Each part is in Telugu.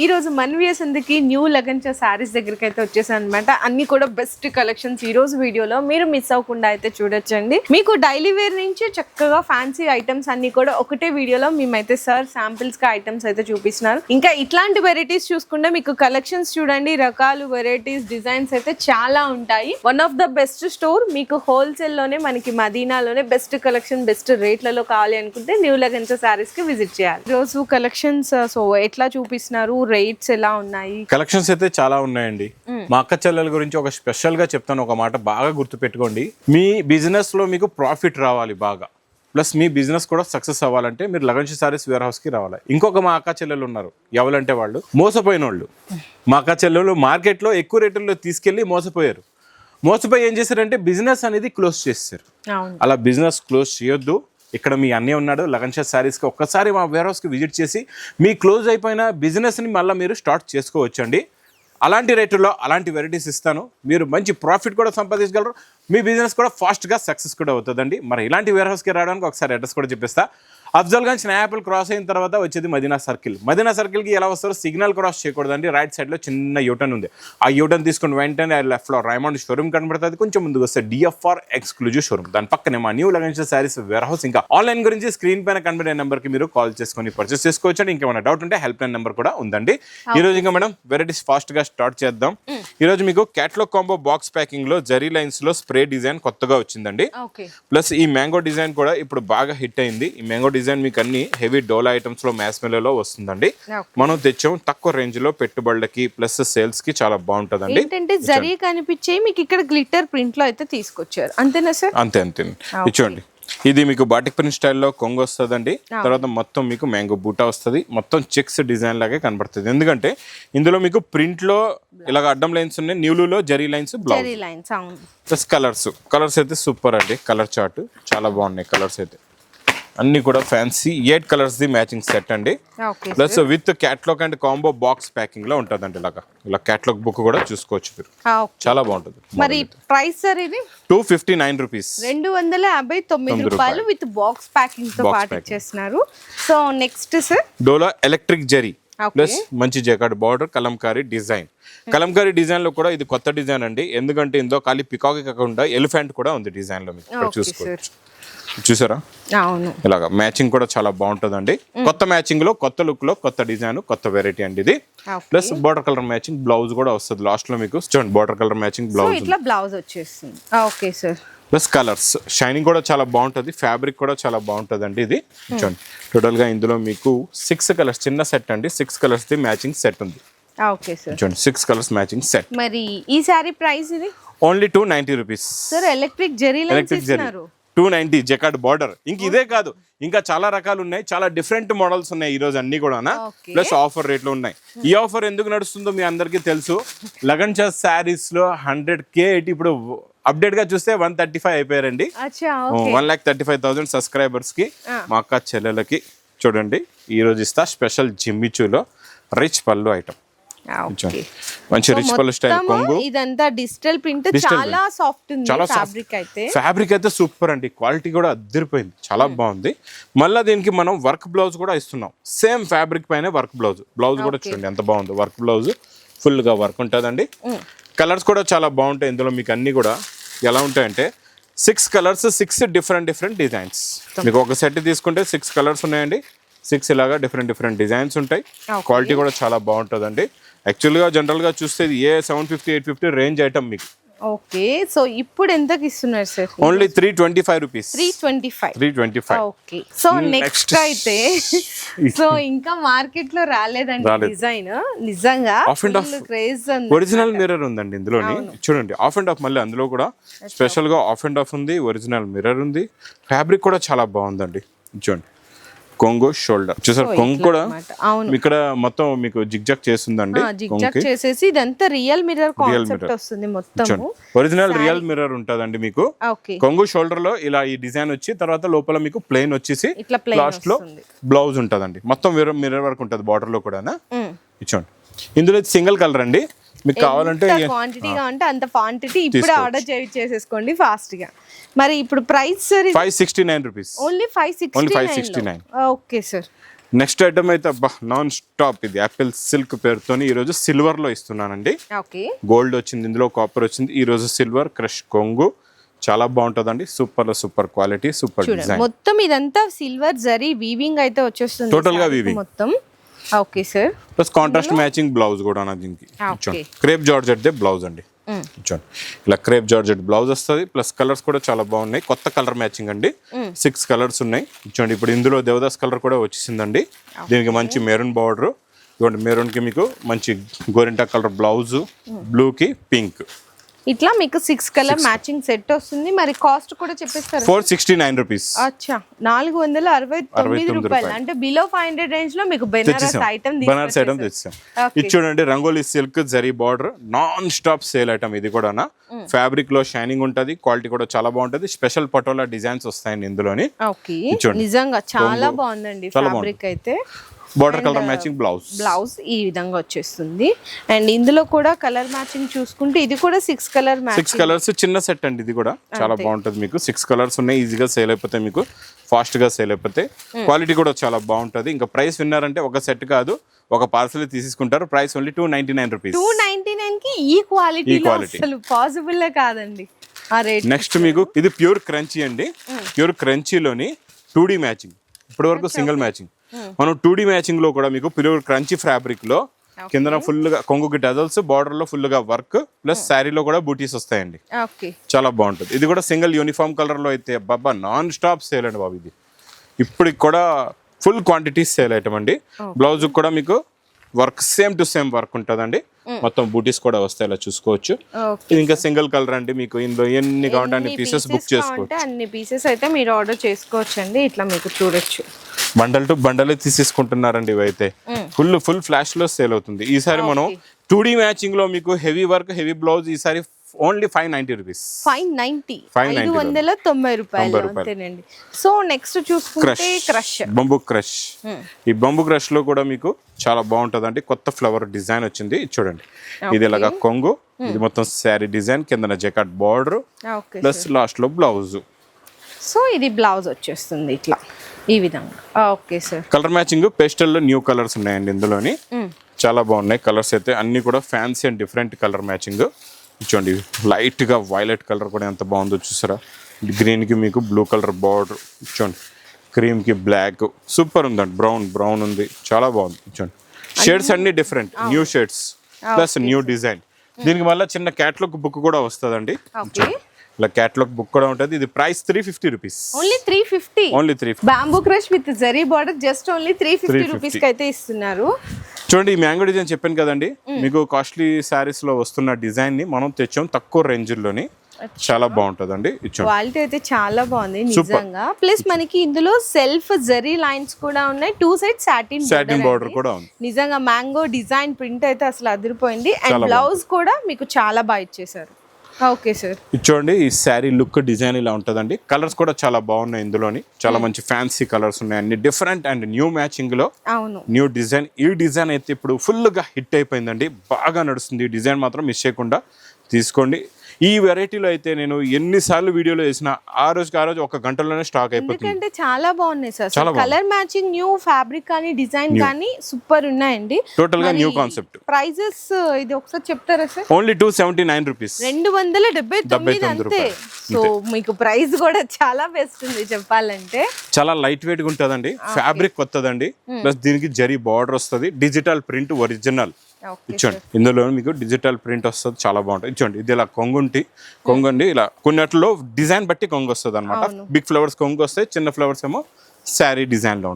ఈ రోజు మన్వియస్ అందుకి న్యూ లగన్చా శారీస్ దగ్గరికి అయితే వచ్చేసాను అనమాట అన్ని కూడా బెస్ట్ కలెక్షన్స్ ఈ రోజు వీడియోలో. మీరు మిస్ అవ్వకుండా అయితే చూడొచ్చండి. మీకు డైలీ వేర్ నుంచి చక్కగా ఫ్యాన్సీ ఐటమ్స్ అన్ని కూడా ఒకటే వీడియోలో మేమైతే సార్ శాంపిల్స్గా ఐటమ్స్ అయితే చూపిస్తున్నారు. ఇంకా ఇట్లాంటి వెరైటీస్ చూసుకుంటే మీకు కలెక్షన్స్ చూడండి రకాలు వెరైటీస్ డిజైన్స్ అయితే చాలా ఉంటాయి. One of the best store మీకు హోల్సేల్లోనే మనకి మదీనాలోనే బెస్ట్ కలెక్షన్ బెస్ట్ రేట్లలో కావాలి అనుకుంటే న్యూ లగన్చా శారీస్కి విజిట్ చేయాలి. ఈ రోజు కలెక్షన్స్ సో uh, ఎట్లా చూపిస్తున్నారు? రేట్స్ ఎలా ఉన్నాయి? కలెక్షన్స్ అయితే చాలా ఉన్నాయండి. మా అక్క చెల్లెల గురించి ఒక స్పెషల్గా చెప్తాను ఒక మాట బాగా గుర్తు పెట్టుకోండి మీ బిజినెస్లో మీకు ప్రాఫిట్ రావాలి బాగా. ప్లస్ మీ బిజినెస్ కూడా సక్సెస్ అవ్వాలంటే మీరు లగన్షి సారీస్ వేర్ హౌస్కి రావాలి. ఇంకొక మా అక్క చెల్లెలు ఉన్నారు. ఎవరంటే వాళ్ళు? మోసపోయిన వాళ్ళు మా అక్క చెల్లెలు మార్కెట్లో ఎక్కువ రేట్లలో తీసుకెళ్ళి మోసపోయారు. మోసపోయి ఏం చేశారంటే బిజినెస్ అనేది క్లోజ్ అవును. అలా బిజినెస్ క్లోజ్ చేయొద్దు. ఇక్కడ మీ అన్నయ్య ఉన్నాడు లగన్ షా శారీస్కి ఒక్కసారి మా వేర్ హౌస్కి విజిట్ చేసి మీ క్లోజ్ అయిపోయిన బిజినెస్ని మళ్ళీ మీరు స్టార్ట్ చేసుకోవచ్చండి. అలాంటి రేటులో అలాంటి వెరైటీస్ ఇస్తాను. మీరు మంచి ప్రాఫిట్ కూడా సంపాదించగలరు. మీ బిజినెస్ కూడా ఫాస్ట్గా సక్సెస్ కూడా అవుతుందండి. మరి ఇలాంటి వేర్ హౌస్కి రావడానికి ఒకసారి అడ్రస్ కూడా చెప్పిస్తా. అఫ్జల్గంజ్ స్నాయాపిల్ క్రాస్ అయిన తర్వాత వచ్చేది మదీనా సర్కిల్ మదీనా సర్కిల్కి ఎలా వస్తారో సిగ్నల్ క్రాస్ చేయకూడదండి. రైట్ సైడ్లో చిన్న యూటర్న్ ఉంది. ఆ యూటర్న్ తీసుకుని వెంటనే లెఫ్ట్లో రైమండ్ షోరూమ్ కనబడుతుంది. కొంచెం ముందుకు వస్తే డిఎఫ్ఆర్ ఎక్స్క్లూజివ్ షోరూమ్ దాని పక్కనే మా new Lagans sarees warehouse ఇంకా ఆన్లైన్ గురించి స్క్రీన్ పైన కనబడే నెంబర్కి మీరు కాల్ చేసుకొని పర్చేస్ చేసుకోవచ్చు. అండి ఇంకేమైనా డౌట్ ఉంటే హెల్ప్ లైన్ నెంబర్ కూడా ఉందండి. ఈ రోజు ఇంకా మేడం వెరైటీస్ ఫాస్ట్గా స్టార్ట్ చేద్దాం. ఈ రోజు మీకు క్యాట్లాగ్ కాంబో బాక్స్ ప్యాకింగ్లో జరీ లైన్స్లో స్ప్రే డిజైన్ కొత్తగా వచ్చిందండి. ప్లస్ ఈ మ్యాంగో డిజైన్ కూడా ఇప్పుడు బాగా హిట్ అయింది. ఈ మ్యాంగో డిజైన్ మీకు అన్ని హెవీ డోలా ఐటమ్స్లో మ్యాస్లో వస్తుందండి. మనం తెచ్చాం తక్కువ రేంజ్లో పెట్టుబడులకి ప్లస్ సేల్స్కి చాలా బాగుంటదండి. ఏంటంటే జరీ కనిపించే మీకు ఇక్కడ గ్లిటర్ ప్రింట్లో అయితే తీసుకొచ్చారు. అంతేనా సార్? అంతే అంతే. ఇచ్చోండి. ఇది మీకు బాటిక్ ప్రింట్ స్టైల్లో కొంగు వస్తుందండి. తర్వాత మొత్తం మీకు మ్యాంగో బూటా వస్తుంది. మొత్తం చెక్స్ డిజైన్ లాగే కనబడుతుంది. ఎందుకంటే ఇందులో మీకు ప్రింట్లో ఇలాగ అడ్డం లైన్స్ ఉన్నాయి. న్యూలులో zari lines blouse. Zari lines అవును. Plus colours. కలర్స్ అయితే సూపర్ అండి. Colour chart. చాలా బాగున్నాయి కలర్స్ అయితే. అన్ని కూడా fancy eight colours the matching set అండి. Plus with catalogue and combo box ప్యాకింగ్లో ఉంటుందండి ఇలాగా. ఇలా క్యాట్లాగ్ బుక్ కూడా చూసుకోవచ్చు మీరు. చాలా బాగుంటుంది. మరి ప్రైస్ సార్ ఇది? టూ ఫిఫ్టీ నైన్ రూపీస్ రెండు వందల యాభై తొమ్మిది రూపాయలు విత్ బాక్స్ ప్యాకింగ్తో పాటు. ఇచ్చేస్తున్నారు. So next sir Dola electric zari. Plus మంచి jacquard border kalamkari design. Kalamkari డిజైన్లో కూడా ఇది కొత్త డిజైన్ అండి. ఎందుకంటే ఇందులో ఖాళీ పికాక్ కాకుండా ఎలిఫెంట్ కూడా ఉంది డిజైన్లో మీకు చూసుకోవచ్చు. చూసారా? అవును. ఇలాగా మ్యాచింగ్ కూడా చాలా బాగుంటుందండి. కొత్త మ్యాచింగ్లో కొత్త లుక్లో కొత్త డిజైన్ కొత్త వెరైటీ అండి ఇది. Plus border colour matching blouse కూడా వస్తుంది లాస్ట్లో మీకు. చూడండి బార్డర్ కలర్ మ్యాచింగ్ బ్లౌజ్ ఇట్లా బ్లౌజ్ వచ్చేస్తుంది. Okay sir plus colours. Shining కూడా చాలా బాగుంటుంది ఫ్యాబ్రిక్ కూడా చాలా బాగుంటుంది అండి ఇది. చూడండి. టోటల్గా ఇందులో మీకు సిక్స్ కలర్స్ చిన్న సెట్ అండి. Six colours the matching set ఉంది. Okay sir. చూడండి సిక్స్ కలర్స్ మ్యాచింగ్ సెట్ మరి ఈ శారీ ప్రైస్ ఇది? Only two ninety rupees sir electric zari electric zari two ninety jacquard border ఇంక ఇదే కాదు ఇంకా చాలా రకాలు ఉన్నాయి. చాలా డిఫరెంట్ మోడల్స్ ఉన్నాయి ఈ రోజు అన్ని కూడా. ప్లస్ ఆఫర్ రేట్లు ఉన్నాయి. ఈ ఆఫర్ ఎందుకు నడుస్తుందో మీ అందరికీ తెలుసు. లగన్ చా శారీస్లో హండ్రెడ్ కే ఇప్పుడు అప్డేట్గా చూస్తే one thirty five అయిపోయారండి one lakh thirty five thousand సబ్స్క్రైబర్స్కి మా అక్క చెల్లెలకి చూడండి ఈ రోజు ఇస్తా స్పెషల్ జిమ్మిచూలో రిచ్ పళ్ళు ఐటమ్ మంచి రిచ్ పళ్ళు స్టైల్ కొంగు. ఇదంతా డిజిటల్ ప్రింట్ చాలా సాఫ్ట్ ఉంది చాలా ఫ్యాబ్రిక్ అయితే. ఫ్యాబ్రిక్ అయితే సూపర్ అండి. క్వాలిటీ కూడా అద్దరిపోయింది. చాలా బాగుంది. మళ్ళీ దీనికి మనం వర్క్ బ్లౌజ్ కూడా ఇస్తున్నాం. సేమ్ ఫ్యాబ్రిక్ పైన వర్క్ బ్లౌజ్ బ్లౌజ్ కూడా చూడండి ఎంత బాగుంది. వర్క్ బ్లౌజ్ ఫుల్గా వర్క్ ఉంటుందండి. కలర్స్ కూడా చాలా బాగుంటాయి. ఇందులో మీకు అన్ని కూడా ఎలా ఉంటాయంటే six colours six different different designs మీకు ఒక సెట్ తీసుకుంటే సిక్స్ కలర్స్ ఉన్నాయండి. సిక్స్ ఇలాగా డిఫరెంట్ డిఫరెంట్ డిజైన్స్ ఉంటాయి. క్వాలిటీ కూడా చాలా బాగుంటుందండి. యాక్చువల్గా జనరల్గా చూస్తే ఇది a seven fifty eight fifty range item మీకు. ఓకే. సో ఇప్పుడు ఎంతకి ఇస్తున్నారు sir only three twenty five rupees three twenty five three twenty five okay. So Hmm, next next. అయితే సో ఇంకా మార్కెట్లో రాలేదండి రాలేదు. డిజైన్. నిజంగా Off and off. Craze original mirror ఉందండి ఇందులోని. చూడండి ఆఫ్ అండ్ ఆఫ్ మళ్ళీ అందులో కూడా స్పెషల్గా ఆఫ్ అండ్ ఆఫ్ ఉంది ఒరిజినల్ మిర్రర్ ఉంది. ఫ్యాబ్రిక్ కూడా చాలా బాగుందండి. చూడండి. కొంగు షోల్డర్. చూసారు కొంగు కూడా ఇక్కడ మొత్తం మీకు జిగ్జాగ్ చేస్తుందండి జిగ్జాగ్ కొంగుకి. చేసేసి ఇదంతా రియల్ మిర్రర్ కాన్సెప్ట్. వస్తుంది చూడండి ఒరిజినల్ రియల్ మిర్రర్ ఉంటుందండి మీకు. కొంగు షోల్డర్లో ఇలా ఈ డిజైన్ వచ్చి తర్వాత లోపల మీకు ప్లెయిన్ వచ్చేసి లాస్ట్లో బ్లౌజ్ ఉంటుందండి. మొత్తం మిర్రర్ వర్క్ ఉంటుంది బార్డర్లో కూడా. ఇచ్చోండి ఇందులో సింగిల్ కలర్ అండి. మీకు కావాలంటే ఎంత క్వాంటిటీ కావాలంటే అంత క్వాంటిటీ ఇప్పుడు ఆర్డర్ చేసేసుకోండి ఫాస్ట్గా మరి ఇప్పుడు price sir five sixty nine rupees only five Only sixty 569. Okay sir next item అయితే అబ్బా నాన్ స్టాప్ ఇది. యాపిల్ సిల్క్ పేరుతోని ఈరోజు సిల్వర్లో ఇస్తున్నానండి. ఓకే గోల్డ్ వచ్చింది ఇందులో కాపర్ వచ్చింది. ఈ రోజు సిల్వర్ క్రష్ కొంగు. చాలా బాగుంటుందండి. Super super quality super design మొత్తం ఇదంతా సిల్వర్ జరీ వీవింగ్ అయితే వచ్చేస్తుంది Total గా weaving. మొత్తం. Okay sir plus contrast matching blouse కూడా నా దీనికి. Ah. Crepe georgette they blouse అండి. ఇచ్చోండి ఇలా క్రేప్ జార్జెట్ బ్లౌజ్ వస్తుంది. ప్లస్ కలర్స్ కూడా చాలా బాగున్నాయి. కొత్త కలర్ మ్యాచింగ్ అండి. సిక్స్ కలర్స్ ఉన్నాయి. ఇచ్చోండి ఇప్పుడు ఇందులో దేవదాస్ కలర్ కూడా వచ్చేసిందండి. దీనికి మంచి మెరూన్ బార్డర్ ఇవ్వండి మెరూన్కి మీకు మంచి గోరింటా కలర్ బ్లౌజ్ బ్లూ కి పింక్ ఇట్లా మీకు సిక్స్ కలర్ మ్యాచింగ్ సెట్ వస్తుంది. మరి కాస్ట్ కూడా చెప్పేస్తారు? ఫోర్ సిక్స్టీ నైన్ రూపీస్ అచ్చా. నాలుగు వందల అరవై తొమ్మిది రూపాయలు. అంటే బిలో ఫైవ్ హండ్రెడ్ రేంజ్లో మీకు బెనారస్ ఐటమ్ బనారస్ ఐటమ్ తెచ్చాం ఇది చూడండి Rangoli silk zari border non stop sale item ఇది కూడా ఫ్యాబ్రిక్లో షైనింగ్ ఉంటది క్వాలిటీ కూడా చాలా బాగుంటది. స్పెషల్ పటోలా డిజైన్స్ వస్తాయండి ఇందులోని. నిజంగా చాలా. బాగుందండి ఫ్యాబ్రిక్ అయితే. Border colour matching blouse blouse ఈ విధంగా వచ్చేస్తుంది. అండ్ ఇందులో కూడా కలర్ మ్యాచింగ్ చూసుకుంటే ఇది కూడా సిక్స్ కలర్ సిక్స్ కలర్స్ చిన్న సెట్ అండి ఇది కూడా. చాలా బాగుంటది మీకు. సిక్స్ కలర్స్ ఉన్నాయి ఈజీగా సేల్ అయిపోతాయి మీకు. ఫాస్ట్గా సేల్ అయిపోతాయి. క్వాలిటీ కూడా చాలా బాగుంటది. ఇంకా ప్రైస్ విన్నారంటే ఒక సెట్ కాదు ఒక పార్సల్ తీసుకుంటారు. Price only two ninety nine rupees two ninety నైన్కి ఈ క్వాలిటీ. అసలు పాసిబుల్ కాదండి. ఆ రేట్ నెక్స్ట్ మీకు ఇది ప్యూర్ క్రంచీ అండి. ప్యూర్ క్రంచీలోని టూ డి మ్యాచింగ్ ఇప్పటి వరకు సింగిల్ మ్యాచింగ్ మనం టూ డి మ్యాచింగ్లో కూడా మీకు ప్యూర్ క్రంచీ ఫ్యాబ్రిక్లో కింద ఫుల్గా కొంగుకి డజల్స్ బార్డర్లో ఫుల్గా వర్క్ ప్లస్ శారీలో కూడా బూటీస్ వస్తాయండి. చాలా బాగుంటుంది. ఇది కూడా సింగిల్ యూనిఫామ్ కలర్లో అయితే బాబా నాన్ స్టాప్ సేల్ అండి బాబు ఇది. ఇప్పటికి కూడా ఫుల్ క్వాంటిటీ సేల్ ఐటమ్ అండి. బ్లౌజ్ కూడా మీకు work same to same work ఉంటుందండి. మొత్తం బూటీస్ కూడా వస్తాయి ఇలా చూసుకోవచ్చు. ఇది ఇంకా సింగిల్ కలర్ అండి మీకు ఇందులో ఎన్ని కావాలంటే పీసెస్ బుక్ చేసుకోవచ్చు. అన్ని పీసెస్ అయితే మీరు ఆర్డర్ చేసుకోవచ్చు అండి ఇట్లా మీకు చూడొచ్చు. బండల్ టు బండల్ తీసేసుకుంటున్నారండి ఇవైతే. ఫుల్ ఫుల్ ఫ్లాష్లో సేల్ అవుతుంది. ఈసారి మనం టూ డి మ్యాచింగ్లో మీకు హెవీ వర్క్ హెవీ బ్లౌజ్ ఈసారి only five ninety rupees. Five ninety 590 ఐదు వందల తొంభై రూపాయలు. అంతేనండి. సో నెక్స్ట్ చూసుకుంటే క్రష్. Bamboo crush. ఈ బంబు క్రష్లో కూడా మీకు చాలా బాగుంటుంది అండి కొత్త ఫ్లవర్ డిజైన్ వచ్చింది. చూడండి. ఇది ఇలాగా కొంగు. ఇది మొత్తం శారీ డిజైన్. కింద జకాట్ బార్డర్. ప్లస్ లాస్ట్లో బ్లౌజ్. సో ఇది బ్లౌజ్ వచ్చేస్తుంది ఇట్లా. ఈ విధంగా. Okay sir. కలర్ మ్యాచింగ్ పేస్టల్లో న్యూ కలర్స్ ఉన్నాయండి ఇందులోని. చాలా బాగున్నాయి. కలర్స్ అయితే అన్ని కూడా fancy and different colour matching చూడండి లైట్గా వైలెట్ కలర్ కూడా ఎంత బాగుందో చూసారా? గ్రీన్కి మీకు బ్లూ కలర్ బార్డర్ చూడండి క్రీమ్కి బ్లాక్ సూపర్ ఉందండి బ్రౌన్ బ్రౌన్ ఉంది చాలా బాగుంది చూడండి. షేడ్స్ అన్ని different new shades plus new design దీనికి మళ్ళీ చిన్న క్యాట్లాగ్ బుక్ కూడా వస్తుందండి. ఇలా క్యాట్లాగ్ బుక్ కూడా ఉంటుంది. ఇది price three fifty rupees only three fifty only three bamboo crush with zari border just only three fifty 350. Rupees అయితే ఇస్తున్నారు. చూడండి ఈ మ్యాంగో డిజైన్ చెప్పాను కదండి. మీకు కాస్ట్లీ శారీస్లో వస్తున్న డిజైన్ని మనం తెచ్చాం తక్కువ రేంజ్లోని చాలా బాగుంటుందండి. ఇచ్చాం క్వాలిటీ అయితే చాలా బాగుంది నిజంగా. ప్లస్ మనకి ఇందులో సెల్ఫ్ జరీ లైన్స్ కూడా ఉన్నాయి. Two side satin satin border కూడా ఉంది. నిజంగా మ్యాంగో డిజైన్ ప్రింట్ అయితే అసలు అదిరిపోయింది. అండ్ బ్లౌజ్ కూడా మీకు చాలా బాగా ఇచ్చేసారు ఓకే సార్ ఇది చూడండి ఈ శారీ లుక్ డిజైన్ ఇలా ఉంటుందండి. కలర్స్ కూడా చాలా బాగున్నాయి ఇందులోని. చాలా మంచి ఫ్యాన్సీ కలర్స్ ఉన్నాయి. అన్ని డిఫరెంట్ అండ్ న్యూ మ్యాచింగ్లో అవును. న్యూ డిజైన్ ఈ డిజైన్ అయితే ఇప్పుడు ఫుల్గా హిట్ అయిపోయిందండి. బాగా నడుస్తుంది. ఈ డిజైన్ మాత్రం మిస్ చేయకుండా తీసుకోండి. ఈ వెరైటీలో అయితే నేను ఎన్నిసార్లు వీడియోలో వేసిన ఆ రోజుకి ఆ రోజు ఒక గంటలోనే స్టాక్ అయిపోతుంది. ఎందుకంటే చాలా బాగున్నాయి sir. Colour matching new fabric కానీ డిజైన్ కానీ సూపర్ ఉన్నాయండి. టోటల్గా న్యూ కాన్సెప్ట్ ప్రైజెస్ ఇది ఒకసారి చెప్తారా sir? Only two seventy nine rupees రెండు వందల డెబ్బై తొమ్మిది అంతే. సో మీకు ప్రైస్ కూడా చాలా బెస్ట్ ఉంది చెప్పాలంటే. చాలా లైట్ వెయిట్గా ఉంటుందండి. ఫ్యాబ్రిక్ కొత్తదండి. ప్లస్ దీనికి జరీ బార్డర్ వస్తుంది. డిజిటల్ ప్రింట్ ఒరిజినల్ ఇచ్చోండి ఇందులో మీకు డిజిటల్ ప్రింట్ వస్తుంది చాలా బాగుంటుంది. ఇచ్చోండి ఇది ఇలా కొంగుంటి కొంగండి ఇలా కొన్నిట్లో డిజైన్ బట్టి కొంగు వస్తుంది అనమాట బిగ్ ఫ్లవర్స్ కొంగు వస్తాయి చిన్న ఫ్లవర్స్ ఏమో శారీ డిజైన్లో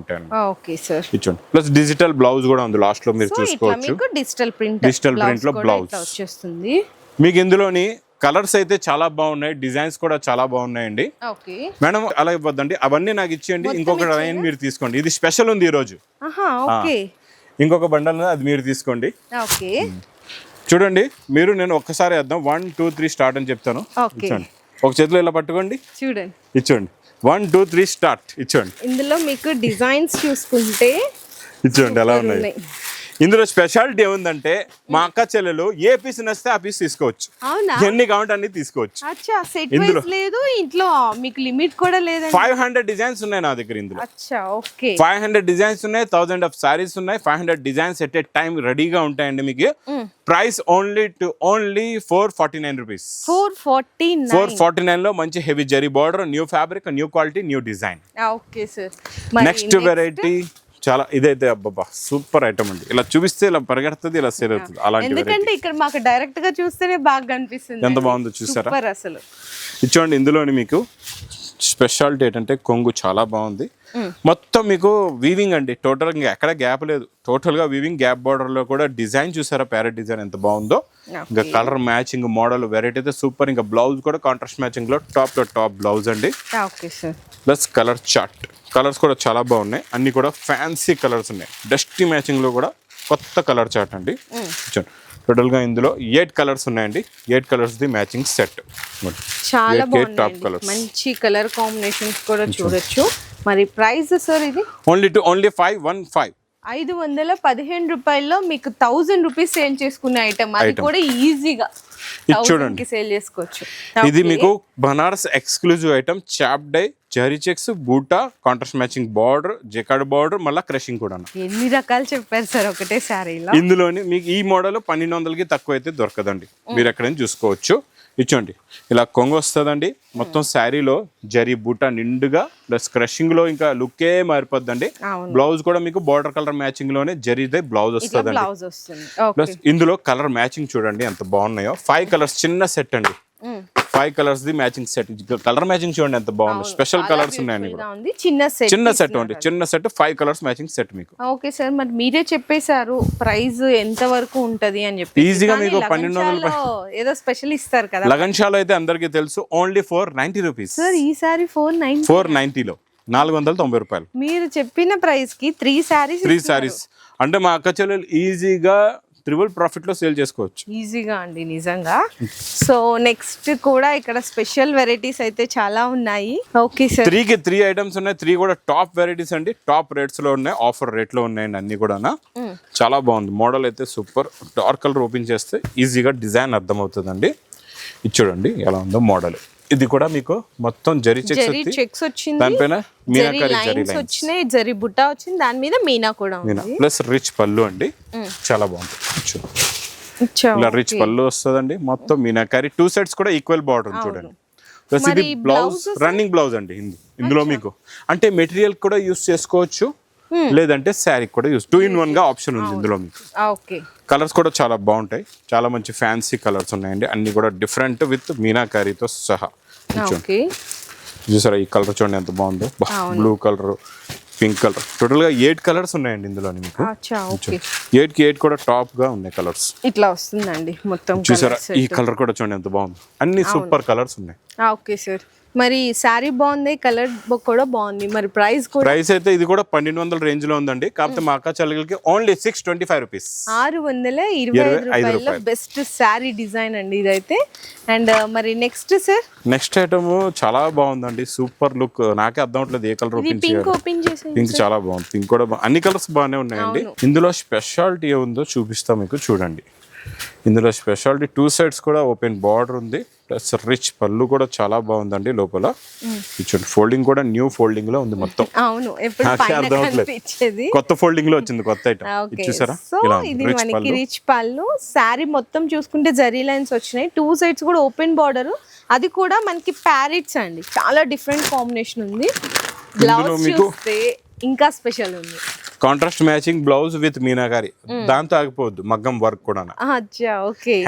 ఓకే సార్. ఇచ్చోండి ప్లస్ డిజిటల్ బ్లౌజ్ కూడా ఉంది లాస్ట్లో మీరు చూసుకోవచ్చు. డిజిటల్ ప్రింట్ print లో blouse. వచ్చేస్తుంది. మీకు ఇందులోని కలర్స్ అయితే చాలా బాగున్నాయి డిజైన్స్ కూడా చాలా బాగున్నాయండి. మేడం అలా ఇవ్వద్దండి. అవన్నీ నాకు ఇచ్చేయండి. ఇంకొక మీరు తీసుకోండి. ఇది స్పెషల్ ఉంది ఈ రోజు ఇంకొక బండల్ అది మీరు తీసుకోండి. ఓకే. చూడండి మీరు నేను ఒక్కసారి వేద్దాం. వన్ టూ త్రీ స్టార్ట్ అని చెప్తాను. ఇచ్చోండి ఒక చేతిలో ఇలా పట్టుకోండి. చూడండి. ఇచ్చోండి వన్ టూ త్రీ స్టార్ట్ ఇచ్చోండి ఇందులో మీకు డిజైన్స్ చూసుకుంటే ఇచ్చోండి ఎలా ఉన్నాయి. ఇందులో స్పెషాలిటీ ఏముందంటే మా అక్క చెల్లెలు ఏ పీస్ నచ్చితే ఆ పీస్ తీసుకోవచ్చు. ఎన్ని కావాలంటే అన్ని తీసుకోవచ్చు. ఇందులో- లేదు ఇంట్లో మీకు లిమిట్ కూడా లేదండి. ఫైవ్ హండ్రెడ్ డిజైన్స్ ఉన్నాయి నా దగ్గర ఇందులో. ఫైవ్ హండ్రెడ్ డిజైన్స్ ఉన్నాయి థౌసండ్ ఆఫ్ సారీస్ ఉన్నాయి. Five hundred designs at a time రెడీగా ఉంటాయండి మీకు. Price only to only four forty nine rupees four forty four forty నైన్లో మంచి heavy zari border new fabric new quality new design okay sir next variety చాలా ఇదైతే అబ్బబ్బా సూపర్ ఐటమ్ అండి. ఇలా చూపిస్తే ఇలా పరిగెడుతుంది ఇలా సేల్ అవుతుంది. అలాంటి ఎందుకంటే ఇక్కడ మాకు డైరెక్ట్గా చూస్తేనే బాగా కనిపిస్తుంది. ఎంత బాగుందో చూసారా? అసలు. ఇచ్చోండి ఇందులోని మీకు స్పెషాలిటీ ఏంటంటే కొంగు చాలా బాగుంది. మొత్తం మీకు వీవింగ్ అండి. టోటల్ ఇంకా ఎక్కడ గ్యాప్ లేదు. టోటల్గా వీవింగ్ గ్యాప్ బార్డర్లో కూడా డిజైన్ చూసారా? ప్యారెట్ డిజైన్ ఎంత బాగుందో. ఇంకా కలర్ మ్యాచింగ్ మోడల్ వెరైటీ అయితే సూపర్ ఇంకా బ్లౌజ్ కూడా కాంట్రాస్ట్ మ్యాచింగ్లో టాప్ టు టాప్ బ్లౌజ్ అండి. ప్లస్ కలర్ చార్ట్ కలర్స్ కూడా చాలా బాగున్నాయి. అన్ని కూడా ఫ్యాన్సీ కలర్స్ ఉన్నాయి. డస్టీ మ్యాచింగ్లో కూడా కొత్త కలర్ చార్ట్ అండి. చూడండి. టోటల్గా ఇందులో ఎయిట్ కలర్స్ ఉన్నాయండి. Eight colours the matching set చాలా బాగుంది. మంచి కలర్ కాంబినేషన్స్ కూడా చూడొచ్చు. మరి ప్రైస్ సార్ ఇది? Only to only five one five ఐదు వందల పదిహేను రూపాయల్లో మీకు థౌజండ్ రూపీస్ సేల్ చేసుకునే ఐటమ్ అది. కూడా ఈజీగా చూడండి. సేల్ చేసుకోవచ్చు. ఇది. మీకు బనారస్ ఎక్స్క్లూజివ్ ఐటమ్ చాప్ die zari checks buta contrast matching border jacquard border మళ్ళీ క్రషింగ్ కూడా ఎన్ని రకాలు చెప్పారు సార్ ఒకటే శారీలో ఇందులోని మీకు ఈ మోడల్ పన్నెండు వందలకి తక్కువ అయితే దొరకదండి. మీరు ఎక్కడైనా చూసుకోవచ్చు. ఇచ్చోండి. ఇలా కొంగు వస్తుందండి. మొత్తం శారీలో జరీ బూటా నిండుగా ప్లస్ క్రషింగ్లో ఇంకా లుక్కే మారిపోద్దండి. బ్లౌజ్ కూడా మీకు బార్డర్ కలర్ మ్యాచింగ్లోనే జరీదే బ్లౌజ్ వస్తుందండి. ప్లస్ ఇందులో కలర్ మ్యాచింగ్ చూడండి ఎంత బాగున్నాయో. ఫైవ్ కలర్స్ చిన్న సెట్ అండి. Five colours the matching set colour matching చూడండి ఎంత బాగుంది. స్పెషల్ కలర్స్ ఉన్నాయండి ఉంది. చిన్న సెట్ చిన్న సెట్ అండి చిన్న set five colours matching set మీకు. Okay sir. మరి మీరే చెప్పేశారు ప్రైస్ ఎంత వరకు ఉంటది అని చెప్పి Easy గా మీకు పన్నెండు వందల ఏదో స్పెషల్ ఇస్తారు కదా. లగన్ షాలో అయితే అందరికీ తెలుసు only four ninety rupees sir ఈసారి ఫోర్ నైన్ ఫోర్ నైన్టీలో నాలుగు వందల తొంభై రూపాయలు. మీరు చెప్పిన ప్రైస్కి త్రీ శారీస్ త్రీ సారీస్ అంటే మా అక్క చెల్లెలు ఈజీగా ట్రిపుల్ ప్రాఫిట్లో సేల్ చేసుకోవచ్చు. ఈజీగా అండి నిజంగా. సో నెక్స్ట్ కూడా ఇక్కడ స్పెషల్ వెరైటీస్ అయితే చాలా ఉన్నాయి. Okay sir. త్రీకి త్రీ ఐటమ్స్ ఉన్నాయి. త్రీ కూడా టాప్ వెరైటీస్ అండి. టాప్ రేట్స్లో ఉన్నాయి ఆఫర్ రేట్లో ఉన్నాయండి అన్ని కూడా చాలా బాగుంది. మోడల్ అయితే సూపర్. డార్క్ కలర్ ఓపెన్ చేస్తే ఈజీగా డిజైన్ అర్థమవుతుందండి. ఇది చూడండి ఎలా ఉందో మోడల్. ఇది కూడా మీకు మొత్తం జరీ చెక్స్ వచ్చింది. దానిపైన జరీ మీనాకరి జరీ లైన్స్ లైన్స్ వచ్చినాయి జరీ బుట్ట వచ్చింది దాని మీద మీనా కూడా ఉంది. ప్లస్ రిచ్ పళ్ళు అండి. చాలా బాగుంది ఇలా రిచ్. పళ్ళు వస్తుందండి. మొత్తం మీనాకరి టూ సెట్స్ కూడా ఈక్వల్ బార్డర్ చూడండి. ప్లస్ ఇది బ్లౌజ్? రన్నింగ్ బ్లౌజ్ అండి ఇందు- ఇందులో మీకు అంటే మెటీరియల్ కూడా యూస్ చేసుకోవచ్చు. లేదంటే శారీ కూడా యూస్. టూ ఇన్ వన్గా ఆప్షన్ ఉంది ఇందులో మీకు. కలర్స్ కూడా చాలా బాగుంటాయి. చాలా మంచి ఫ్యాన్సీ కలర్స్ ఉన్నాయండి. అన్ని కూడా డిఫరెంట్ విత్ మీనాకారితో సహా. ఓకే చూసారా ఈ కలర్ చూడండి ఎంత బాగుందో? బ్లూ కలర్ పింక్ కలర్ టోటల్గా ఎయిట్ కలర్స్ ఉన్నాయండి ఇందులో మీకు. ఎయిట్కి ఎయిట్ కూడా టాప్గా ఉన్నాయి కలర్స్ ఇట్లా వస్తుందండి మొత్తం చూసారా ఈ. కలర్ కూడా చూడండి ఎంత బాగుంది. అన్ని సూపర్ కలర్స్ ఉన్నాయి. ఓకే సార్ మరి శారీ బాగుంది కలర్ కూడా బాగుంది. మరి ప్రైస్ కూడా ప్రైస్ అయితే ఇది కూడా పన్నెండు వందల రేంజ్లో ఉందండి. కాకపోతే మా అక్క చెల్లెలకి only six twenty five rupees. ఆరు వందల ఇరవై బెస్ట్ శారీ డిజైన్ అండి ఇదైతే. అండ్ మరి నెక్స్ట్ సార్? నెక్స్ట్ ఐటమ్ చాలా బాగుందండి. Super look. నాకే అర్థం అవట్లేదు ఏ కలర్ పింక్ ఓపెన్ చేసి పింక్ చాలా బాగుంది. పింక్ కూడా అన్ని కలర్స్ బాగానే ఉన్నాయండి. ఇందులో స్పెషాలిటీ ఏముందో చూపిస్తా మీకు. చూడండి. ఇందులో స్పెషాలిటీ టూ సైడ్స్ కూడా ఓపెన్ బార్డర్ ఉంది. ప్లస్ రిచ్ పళ్ళు కూడా చాలా బాగుందండి లోపల. ఫోల్డింగ్ కూడా న్యూ ఫోల్డింగ్లో ఉంది మొత్తం. అవును అర్థం అవట్లేదు. కొత్త ఫోల్డింగ్లో వచ్చింది కొత్త ఐటమ్ చూసారా? ఇది రిచ్ మనకి రిచ్ పళ్ళు. శారీ మొత్తం చూసుకుంటే జరీ లైన్స్ వచ్చినాయి. టూ సైడ్స్ కూడా ఓపెన్ బార్డర్ అది కూడా మనకి ప్యారెట్స్ అండి. చాలా డిఫరెంట్ కాంబినేషన్ ఉంది. బ్లౌజ్ చూస్తే ఇంకా స్పెషల్ ఉంది. Contrast matching blouse with meenakari దాంతో ఆగిపోవద్దు. మగ్గం వర్క్ కూడా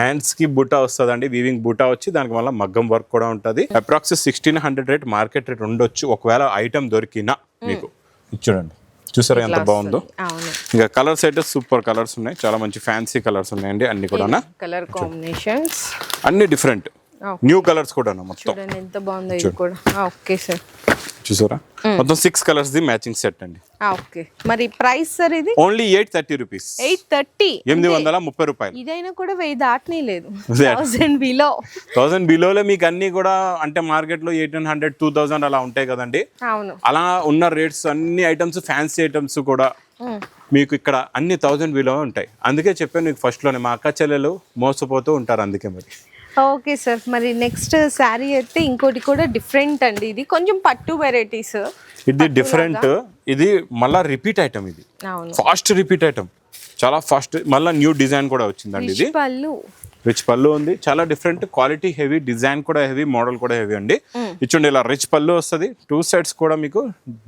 హ్యాండ్స్కి బుటా వస్తుందండి. వీవింగ్ బుటా వచ్చి దానికి వల్ల మగ్గం వర్క్ కూడా ఉంటది. Approx sixteen hundred rate market rate ఉండొచ్చు. ఒకవేళ ఐటమ్ దొరికినా మీకు. ఇది చూడండి. చూసారా ఎంత బాగుందో? ఇంకా కలర్స్ అయితే సూపర్ కలర్స్ ఉన్నాయి. చాలా మంచి ఫ్యాన్సీ కలర్స్ ఉన్నాయండి అన్ని కూడా కలర్ కాంబినేషన్స్ అన్ని డిఫరెంట్. న్యూ కలర్స్ కూడా మొత్తం? ఎంత బాగుందో ఓకే సార్ చూసారా? మొత్తం six colours the matching set అండి. ఓకే. మరి ప్రైస్ సార్ ఇది only eight thirty rupees eight thirty ఎనిమిది వందల ముప్పై రూపాయలు. ఇదైనా కూడా వెయ్యి దాటనే లేదు. థౌసండ్ బిలో థౌసండ్ బిలోలో మీకు అన్ని కూడా అంటే మార్కెట్లో ఎయిటీన్ హండ్రెడ్ టూ థౌసండ్ అలా ఉంటాయి కదండి. అవును. అలా ఉన్న రేట్స్ అన్ని ఐటమ్స్ ఫ్యాన్సీ ఐటమ్స్ కూడా మీకు ఇక్కడ అన్ని థౌజండ్ బిలో ఉంటాయి. అందుకే చెప్పాను మీకు ఫస్ట్లోనే మా అక్క చెల్లెలు మోసపోతూ ఉంటారు అందుకే మరి. Okay sir. మరి నెక్స్ట్ శారీ అయితే ఇంకోటి కూడా డిఫరెంట్ అండి ఇది. కొంచెం పట్టు వెరైటీస్. ఇది డిఫరెంట్. ఇది మళ్ళా రిపీట్ ఐటమ్ ఇది. Fast repeat item. చాలా ఫాస్ట్ మళ్ళీ న్యూ డిజైన్ కూడా వచ్చిందండి ఇది. పళ్ళు. రిచ్ పళ్ళు ఉంది. చాలా డిఫరెంట్ క్వాలిటీ హెవీ డిజైన్ కూడా హెవీ మోడల్ కూడా హెవీ అండి. ఇచ్చుండి ఇలా రిచ్ పళ్ళు వస్తుంది. టూ సైడ్స్ కూడా మీకు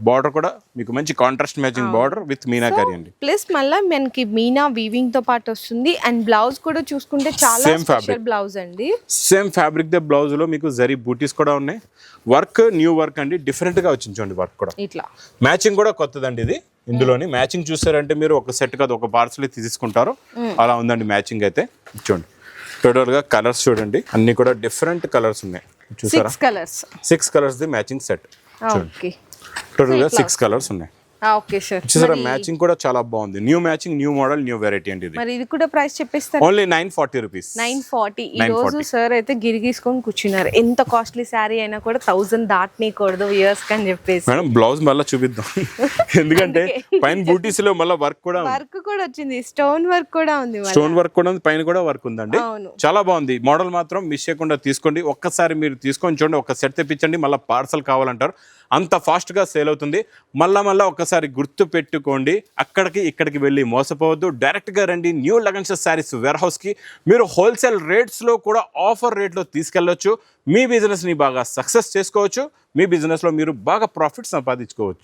బార్డర్ కూడా మీకు మంచి contrast matching border with meenakari అండి. ప్లస్ మళ్ళీ మనకి మీనా వీవింగ్తో పాటు వస్తుంది. అండ్ బ్లౌజ్ కూడా చూసుకుంటే చాలా fabric. స్పెషల్ బ్లౌజ్ అండి. సేమ్ ఫ్యాబ్రిక్ ద బ్లౌజ్లో మీకు జరీ బూటీస్ కూడా ఉన్నాయి. వర్క్ న్యూ వర్క్ అండి. డిఫరెంట్గా వచ్చింది చూడండి వర్క్ కూడా. ఇట్లా. మ్యాచింగ్ కూడా కొత్తదండి ఇది. ఇందులోని మ్యాచింగ్ చూసారంటే మీరు ఒక సెట్ కాదు ఒక పార్సల్ తీసుకుంటారు అలా ఉందండి మ్యాచింగ్ అయితే. చూడండి. టోటల్గా కలర్స్ చూడండి. అన్ని కూడా డిఫరెంట్ కలర్స్ ఉన్నాయి. చూసారా? Six colours six colours the matching set okay టోటల్గా సిక్స్ కలర్స్ ఉన్నాయి. ఓకే సార్ చూసారా మ్యాచింగ్ కూడా చాలా బాగుంది. New matching new model new variety అండి ఇది. మరి ఇది కూడా ప్రైస్ చెప్పేస్తారు? Only nine forty rupees nine forty ఈ రోజు సార్ అయితే గిరిగీసుకొని కూర్చున్నారు. ఎంత కాస్ట్లీ శారీ అయినా కూడా థౌజండ్ దాటనీయకూడదు ఇయర్స్ అని చెప్పేసి. మేడం బ్లౌజ్ మళ్ళీ చూపిద్దాం. ఎందుకంటే పైన బూటీస్లో మళ్ళీ వర్క్ కూడా ఉంది. వర్క్ కూడా వచ్చింది. స్టోన్ వర్క్ కూడా ఉంది. స్టోన్ వర్క్ కూడా ఉంది పైన కూడా వర్క్ ఉందండి. చాలా బాగుంది. మోడల్ మాత్రం మిస్ చేయకుండా తీసుకోండి. ఒక్కసారి మీరు తీసుకొని చూడండి. ఒక సెట్ తెప్పించండి. మళ్ళీ పార్సల్ కావాలంటారు. అంత ఫాస్ట్గా సేల్ అవుతుంది. మళ్ళా మళ్ళీ ఒక్కసారి గుర్తు పెట్టుకోండి. అక్కడికి ఇక్కడికి వెళ్ళి మోసపోవద్దు. డైరెక్ట్గా రండి. న్యూ లగన్షస్ శారీస్ వేర్ హౌస్కి మీరు హోల్సేల్ రేట్స్లో కూడా ఆఫర్ రేట్లో తీసుకెళ్ళొచ్చు. మీ బిజినెస్ని బాగా సక్సెస్ చేసుకోవచ్చు. మీ బిజినెస్లో మీరు బాగా ప్రాఫిట్ సంపాదించుకోవచ్చు.